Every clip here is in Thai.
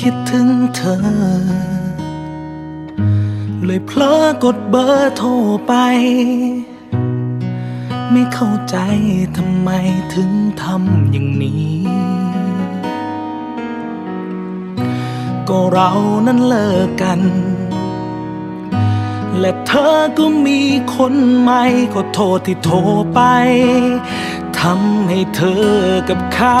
คิดถึงเธอ เลยเพลอกดเบอร์โทรไป ไม่เข้าใจทำไมถึงทำอย่างนี้ ก็เรานั้นเลิกกัน และเธอก็มีคนใหม่ก็โทษที่โทรไปทำให้เธอกับเขา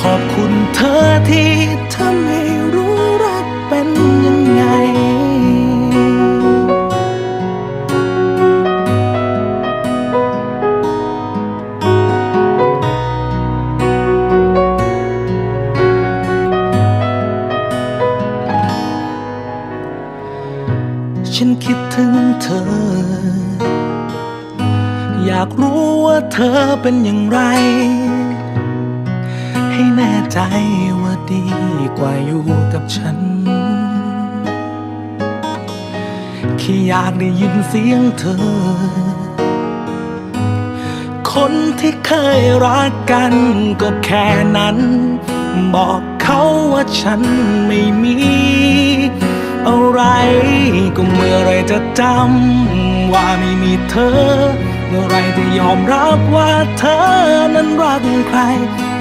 ขอบคุณเธอที่ทำให้รู้รักเป็นยังไง ฉันคิดถึงเธอ อยากรู้ว่าเธอเป็นอย่างไร แน่ใจว่าดีกว่าอยู่กับฉัน แค่อยากได้ยินเสียงเธอ คนที่เคยรักกันก็แค่นั้น บอกเขาว่าฉันไม่มี อะไรก็เมื่อไรจะจำว่าไม่มีเธอ เมื่อไรจะยอมรับว่าเธอนั้นรักใคร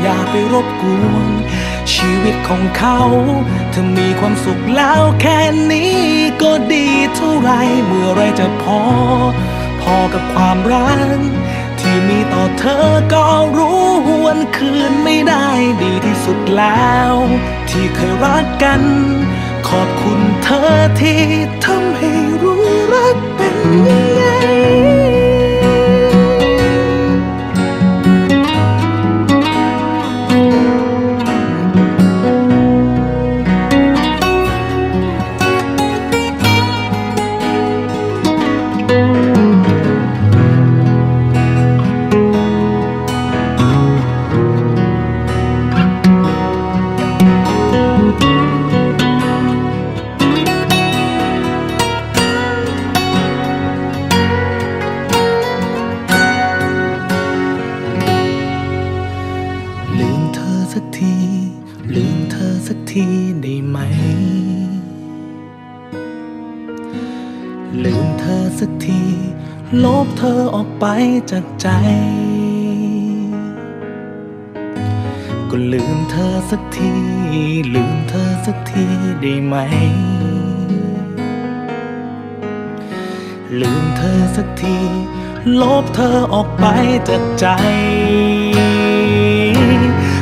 อย่าไปรบกวน ชีวิตของเขาเธอมีความสุขแล้วแค่นี้ก็ดีเท่าไรเมื่อไรจะพอ พอกับความรักที่มีต่อเธอก็รู้วันคืนไม่ได้ดีที่สุดแล้ว ที่เคยรักกัน ขอบคุณเธอที่ทำให้รู้รักเป็นยังไง สักที ลืมเธอสักทีได้ไหม ลืมเธอสักที ลบเธอออกไปจากใจ ก็ลืมเธอสักที ลืมเธอสักทีได้ไหม ลืมเธอสักที ลบเธอออกไปจากใจ